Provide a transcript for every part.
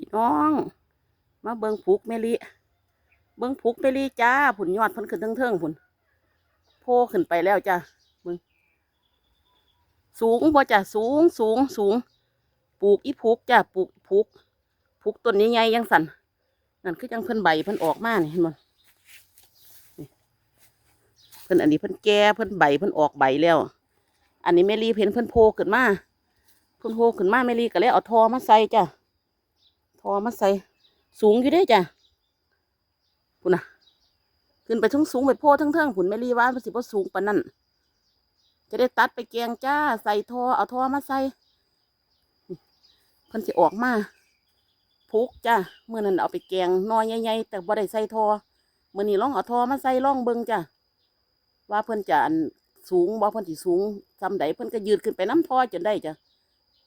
พี่น้อง มาเบิงผูกเมลิเบิงผูกเมลิจ้าผุนยอดพิ่นขึ้นเทิงๆผุนโพขึ้นไปแล้วจ้าเบิงสูงพอจ้ะสูงสูงสูงปลูกอีผูกจ้าปลูกผูกผูกต้นใหญ่ยังสั่นนั่นคือจังเพิ่นใบเพิ่นออกมานี่เห็นบ่นี่เพิ่นอันนี้เพิ่นแก่เพิ่นใบเพิ่นออกใบแล้ว อันนี้เมลีเห็นเพิ่นโพขึ้นมาเพิ่นโพขึ้นมาเมลีก็เลยเอาทอมาใส่จ้ะ ทอมาใส่สูงอยู่เด้จ้ะพุ่นนะขึ้นไปทั้งสูงไปโพทั้งเทิงผุนเมลีว่ามันสิบ่สูงปานนั้นจะได้ตัดไปแกงจ้าใส่ทอเอาทอมาใส่เพิ่นสิออกมาพุกจ้าเมื่อนั้นเอาไปแกงหนอใหญ่ๆแต่บ่ได้ใส่ทอเมื่อนี้ล่องเอาทอมาใส่ล่องเบิงจ้ะว่าเพิ่นจะอันสูงบ่เพิ่นสิสูงซ้ำใดเพิ่นก็ยืดขึ้นไปน้ำทอจนได้จ้ะ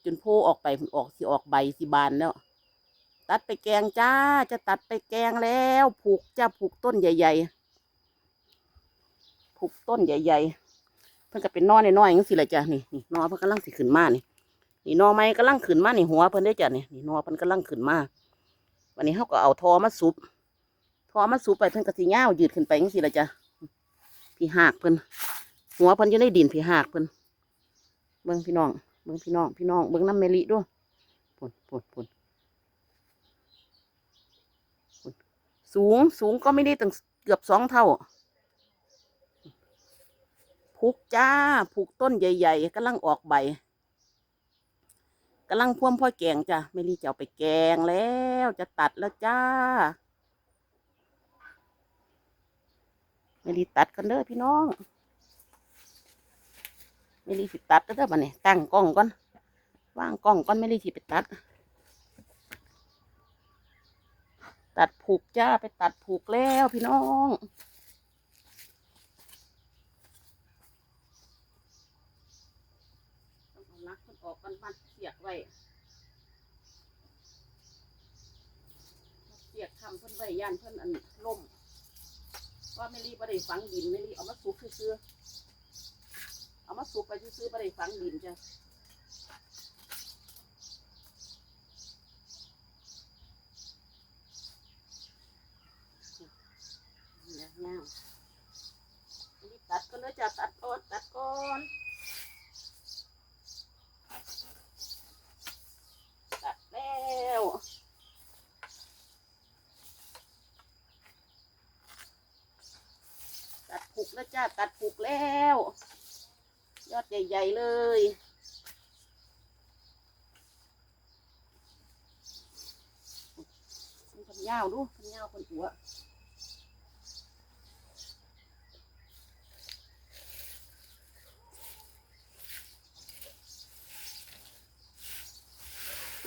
จนโพออกไปออกสิออกใบสิบานแล้ว ตัดไปแกงจ้า จะตัดไปแกงแล้ว ผูกจ้าผูกต้นใหญ่ๆ ผูกต้นใหญ่ ๆ เพิ่นก็เป็นนอใน้อยๆอย่างนี้สิละจ้ะนี่นี่นอเพิ่นกำลังสิขึ้นมานี่นี่นอไม้กำลังขึ้นมานี่หัวเพิ่นได้จ้ะนี่นี่นอเพิ่นกำลังขึ้นมาวันนี้เขาก็เอาทอมาสุบทอมาสุบไปเพิ่นก็สิย่าวยืดขึ้นไปอย่างนี้สิละจ้ะพี่หากเพิ่นหัวเพิ่นอยู่ในดินพี่หากเพิ่นเบิ่งพี่น้องเบิ่งพี่น้องพี่น้องเบิ่งน้ำเมลิด้วยปุ่นปุ่นปุ่น สูงสูงก็ไม่ได้ตั้งเกือบสองเท่าผูกจ้าผูกต้นใหญ่ๆกำลังออกใบกำลังพ่วมพ่อแกงจ้ะไม่รีจะเอาไปแกงแล้วจะตัดแล้วจ้าไม่รีตัดกันเด้อพี่น้องไม่รีสิตัดเด้อบัดนี้ตั้งกล้องก่อนวางกล้องก่อนไม่รีสิไปตัด ตัดผูกจ้าไปตัดผูกแล้วพี่น้องต้องเอาลักมันออกกันมันเสียกไว้เสียกทำเพิ่นไว้ย่านเพิ่นอันล่มว่าไม่รีบได้ฝังดินไม่รีเอามาสุกซื้อๆเอามาสุกไปซื้อๆบ่ได้ฝังดินจ้ะ เนี่ยเงาอันนี้ตัดก็เลย จะตัดก่อนตัดก่อนตัดแล้วตัดผูกแล้วจ้าตัดผูกแล้ว ยอดใหญ่ๆเลยมันพันยาวดูพันยาวพันหัว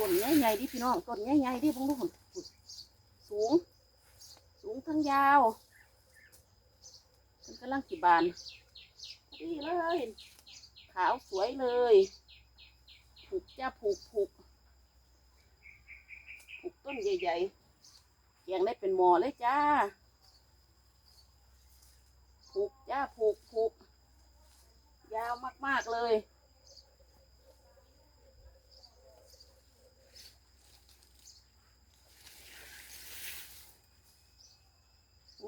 นใหญ่ๆดิพี่น้องต้นใหญ่ๆดิพวกลูกสูง สูงทั้งยาวมันกำลังกี่บานดีเลยขาวสวยเลยผูกจ้าผูกผูกผูกต้นใหญ่ๆแกงได้เป็นหมอเลยจ้าผูกจ้าผูกผูกยาวมากๆเลย โ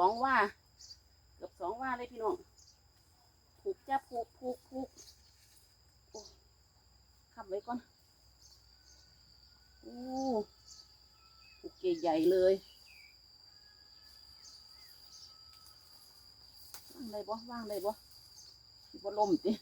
อ้เกือบสองว่า เกือบสองว่าเลยพี่น้องผูกจ้าผูกผูกผูกขับไว้ก่อนโอ้ผูกใหญ่เลยว่างเลยบ่ว่างเลยบ่บ่ลมติ